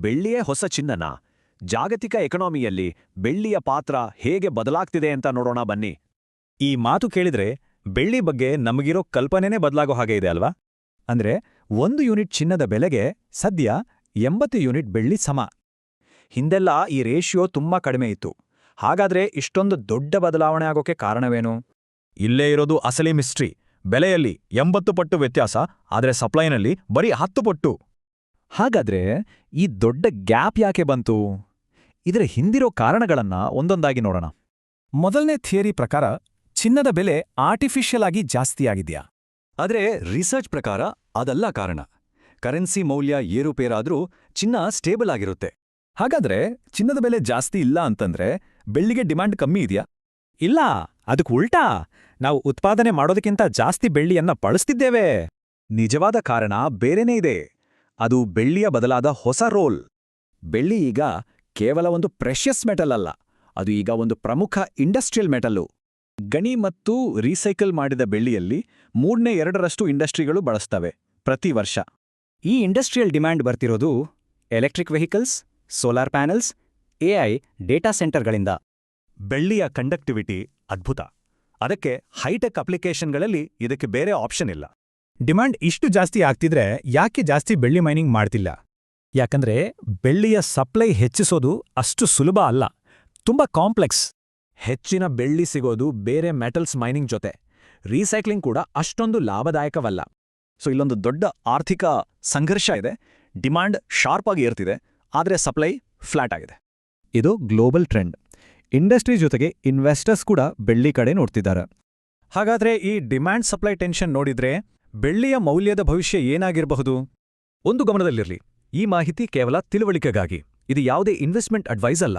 ಬೆಳ್ಳಿಯೇ ಹೊಸ ಚಿನ್ನನ? ಜಾಗತಿಕ ಎಕನಾಮಿಯಲ್ಲಿ ಬೆಳ್ಳಿಯ ಪಾತ್ರ ಹೇಗೆ ಬದಲಾಗ್ತಿದೆ ಅಂತ ನೋಡೋಣ ಬನ್ನಿ. ಈ ಮಾತು ಕೇಳಿದ್ರೆ ಬೆಳ್ಳಿ ಬಗ್ಗೆ ನಮಗಿರೋ ಕಲ್ಪನೆನೇ ಬದಲಾಗೋ ಹಾಗೆ ಇದೆ ಅಲ್ವಾ? ಅಂದ್ರೆ ಒಂದು ಯೂನಿಟ್ ಚಿನ್ನದ ಬೆಲೆಗೆ ಸದ್ಯ ಎಂಬತ್ತು ಯೂನಿಟ್ ಬೆಳ್ಳಿ ಸಮ. ಹಿಂದೆಲ್ಲ ಈ ರೇಷಿಯೋ ತುಂಬಾ ಕಡಿಮೆ ಇತ್ತು. ಹಾಗಾದ್ರೆ ಇಷ್ಟೊಂದು ದೊಡ್ಡ ಬದಲಾವಣೆ ಆಗೋಕೆ ಕಾರಣವೇನು? ಇಲ್ಲೇ ಇರೋದು ಅಸಲಿ ಮಿಸ್ಟ್ರಿ. ಬೆಲೆಯಲ್ಲಿ ಎಂಬತ್ತು ಪಟ್ಟು ವ್ಯತ್ಯಾಸ, ಆದರೆ ಸಪ್ಲೈನಲ್ಲಿ ಬರೀ ಹತ್ತು ಪಟ್ಟು. ಹಾಗಾದ್ರೆ ಈ ದೊಡ್ಡ ಗ್ಯಾಪ್ ಯಾಕೆ ಬಂತು? ಇದರ ಹಿಂದಿರೋ ಕಾರಣಗಳನ್ನ ಒಂದೊಂದಾಗಿ ನೋಡೋಣ. ಮೊದಲನೇ ಥಿಯರಿ ಪ್ರಕಾರ ಚಿನ್ನದ ಬೆಲೆ ಆರ್ಟಿಫಿಷಿಯಲ್ ಆಗಿ ಜಾಸ್ತಿಯಾಗಿದ್ಯಾ ಆದ್ರೆ ರಿಸರ್ಚ್ ಪ್ರಕಾರ ಅದಲ್ಲ ಕಾರಣ. ಕರೆನ್ಸಿ ಮೌಲ್ಯ ಏರುಪೇರಾದ್ರೂ ಚಿನ್ನ ಸ್ಟೇಬಲ್ ಆಗಿರುತ್ತೆ. ಹಾಗಾದ್ರೆ ಚಿನ್ನದ ಬೆಲೆ ಜಾಸ್ತಿ ಇಲ್ಲ ಅಂತಂದ್ರೆ ಬೆಳ್ಳಿಗೆ ಡಿಮ್ಯಾಂಡ್ ಕಮ್ಮಿ ಇದೆಯಾ? ಇಲ್ಲ ಅದಕ್ಕೆ ಉಲ್ಟಾ. ನಾವು ಉತ್ಪಾದನೆ ಮಾಡೋದಕ್ಕಿಂತ ಜಾಸ್ತಿ ಬೆಳ್ಳಿಯನ್ನ ಬಳಸ್ತಿದ್ದೇವೆ. ನಿಜವಾದ ಕಾರಣ ಬೇರೆನೇ ಇದೆ. ಅದು ಬೆಳ್ಳಿಯ ಬದಲಾದ ಹೊಸ ರೋಲ್. ಬೆಳ್ಳಿ ಈಗ ಕೇವಲ ಒಂದು ಪ್ರೆಷಿಯಸ್ ಮೆಟಲ್ ಅಲ್ಲ, ಅದು ಈಗ ಒಂದು ಪ್ರಮುಖ ಇಂಡಸ್ಟ್ರಿಯಲ್ ಮೆಟಲ್ಲು. ಗಣಿ ಮತ್ತು ರೀಸೈಕಲ್ ಮಾಡಿದ ಬೆಳ್ಳಿಯಲ್ಲಿ ಮೂರನೇ ಎರಡರಷ್ಟು ಇಂಡಸ್ಟ್ರಿಗಳು ಬಳಸ್ತವೆ, ಪ್ರತಿ ವರ್ಷ. ಈ industrial demand ಬರ್ತಿರೋದು electric vehicles, solar panels AI data ಸೆಂಟರ್ಗಳಿಂದ. ಬೆಳ್ಳಿಯ ಕಂಡಕ್ಟಿವಿಟಿ ಅದ್ಭುತ. ಅದಕ್ಕೆ ಹೈಟೆಕ್ ಅಪ್ಲಿಕೇಶನ್ಗಳಲ್ಲಿ ಇದಕ್ಕೆ ಬೇರೆ ಆಪ್ಷನ್ ಇಲ್ಲ. ಡಿಮಾಂಡ್ ಇಷ್ಟು ಜಾಸ್ತಿ ಆಗ್ತಿದ್ರೆ ಯಾಕೆ ಜಾಸ್ತಿ ಬೆಳ್ಳಿ ಮೈನಿಂಗ್ ಮಾಡ್ತಿಲ್ಲ? ಯಾಕಂದ್ರೆ ಬೆಳ್ಳಿಯ ಸಪ್ಲೈ ಹೆಚ್ಚಿಸೋದು ಅಷ್ಟು ಸುಲಭ ಅಲ್ಲ. ತುಂಬಾ ಕಾಂಪ್ಲೆಕ್ಸ್. ಹೆಚ್ಚಿನ ಬೆಳ್ಳಿ ಸಿಗೋದು ಬೇರೆ ಮೆಟಲ್ಸ್ ಮೈನಿಂಗ್ ಜೊತೆ. ರೀಸೈಕ್ಲಿಂಗ್ ಕೂಡ ಅಷ್ಟೊಂದು ಲಾಭದಾಯಕವಲ್ಲ. ಸೊ, ಇಲ್ಲೊಂದು ದೊಡ್ಡ ಆರ್ಥಿಕ ಸಂಘರ್ಷ ಇದೆ. ಡಿಮ್ಯಾಂಡ್ ಶಾರ್ಪ್ ಆಗಿ ಏರ್ತಿದೆ. ಆದ್ರೆ ಸಪ್ಲೈ ಫ್ಲಾಟ್ ಆಗಿದೆ. ಇದು ಗ್ಲೋಬಲ್ ಟ್ರೆಂಡ್. ಇಂಡಸ್ಟ್ರಿ ಜೊತೆಗೆ ಇನ್ವೆಸ್ಟರ್ಸ್ ಕೂಡ ಬೆಳ್ಳಿ ಕಡೆ ನೋಡ್ತಿದ್ದಾರೆ. ಹಾಗಾದ್ರೆ ಈ ಡಿಮ್ಯಾಂಡ್ ಸಪ್ಲೈ ಟೆನ್ಷನ್ ನೋಡಿದ್ರೆ ಬೆಳ್ಳಿಯ ಮೌಲ್ಯದ ಭವಿಷ್ಯ ಏನಾಗಿರಬಹುದು? ಒಂದು ಗಮನದಲ್ಲಿರಲಿ. ಈ ಮಾಹಿತಿ ಕೇವಲ ತಿಳುವಳಿಕೆಗಾಗಿ. ಇದು ಯಾವುದೇ ಇನ್ವೆಸ್ಟ್ಮೆಂಟ್ ಅಡ್ವೈಸ್ ಅಲ್ಲ.